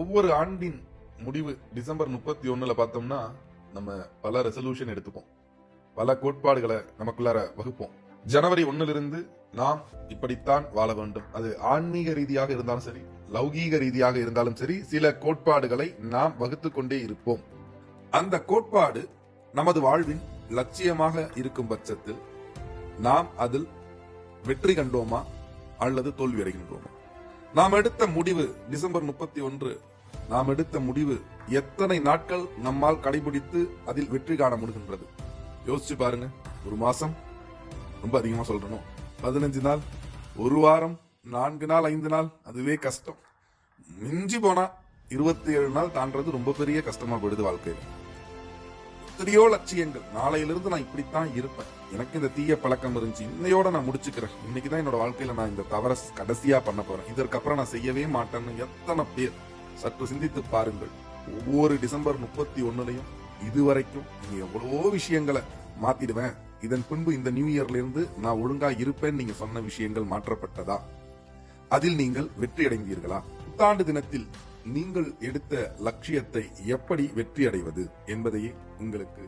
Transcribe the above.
ஒவ்வொரு ஆண்டின் முடிவு டிசம்பர் முப்பத்தி ஒன்னுல பார்த்தோம்னா நம்ம பல ரெசல்யூஷன் எடுத்துப்போம். பல கோட்பாடுகளை நமக்குள்ளார வகுப்போம். ஜனவரி ஒன்னிலிருந்து நாம் இப்படித்தான் வாழ வேண்டும். அது ஆன்மீக ரீதியாக இருந்தாலும் சரி லௌகீக ரீதியாக இருந்தாலும் சரி சில கோட்பாடுகளை நாம் வகுத்து கொண்டே இருப்போம். அந்த கோட்பாடு நமது வாழ்வின் லட்சியமாக இருக்கும் பட்சத்தில் நாம் அதில் வெற்றி கண்டோமா அல்லது தோல்வி அடைகின்றோமா? நாம் எடுத்த முடிவு டிசம்பர் முப்பத்தி ஒன்று. நாம் எடுத்த முடிவு எத்தனை நாட்கள் நம்மால் கடைபிடித்து அதில் வெற்றி காண முடிகின்றது? யோசிச்சு பாருங்க. ஒரு மாசம் ரொம்ப அதிகமா சொல்றணும் பதினஞ்சு நாள் ஒரு வாரம் நான்கு நாள் ஐந்து நாள் அதுவே கஷ்டம். மிஞ்சி போனா இருபத்தி ஏழு நாள் தாண்டது ரொம்ப பெரிய கஷ்டமா போயிடுது வாழ்க்கையில. எத்தனையோ லட்சியங்கள். நாளையிலிருந்து நான் இப்படித்தான் இருப்பேன். எனக்கு இந்த தீய பழக்கம் இருந்துச்சு. இன்னையோட நான் முடிச்சுக்கிறேன். இன்னைக்குதான் என்னோட வாழ்க்கையில நான் இந்த தவற கடைசியா பண்ண போறேன். இதற்கப்புறம் நான் செய்யவே மாட்டேன்னு எத்தனை பேர் சற்று சிந்தித்து பாருங்கள். ஒவ்வொரு டிசம்பர் முப்பத்தி ஒண்ணுலையும் இதுவரைக்கும் நீங்க எவ்வளவோ விஷயங்களை மாத்திடுவேன். இதன் பின்பு இந்த நியூ இயர்ல இருந்து நான் ஒழுங்கா இருப்பேன். நீங்க சொன்ன விஷயங்கள் மாற்றப்பட்டதா? அதில் நீங்கள் வெற்றி அடைந்தீர்களா புத்தாண்டு தினத்தில் நீங்கள் எடுத்த லட்சியத்தை எப்படி வெற்றி அடைவது என்பதையே உங்களுக்கு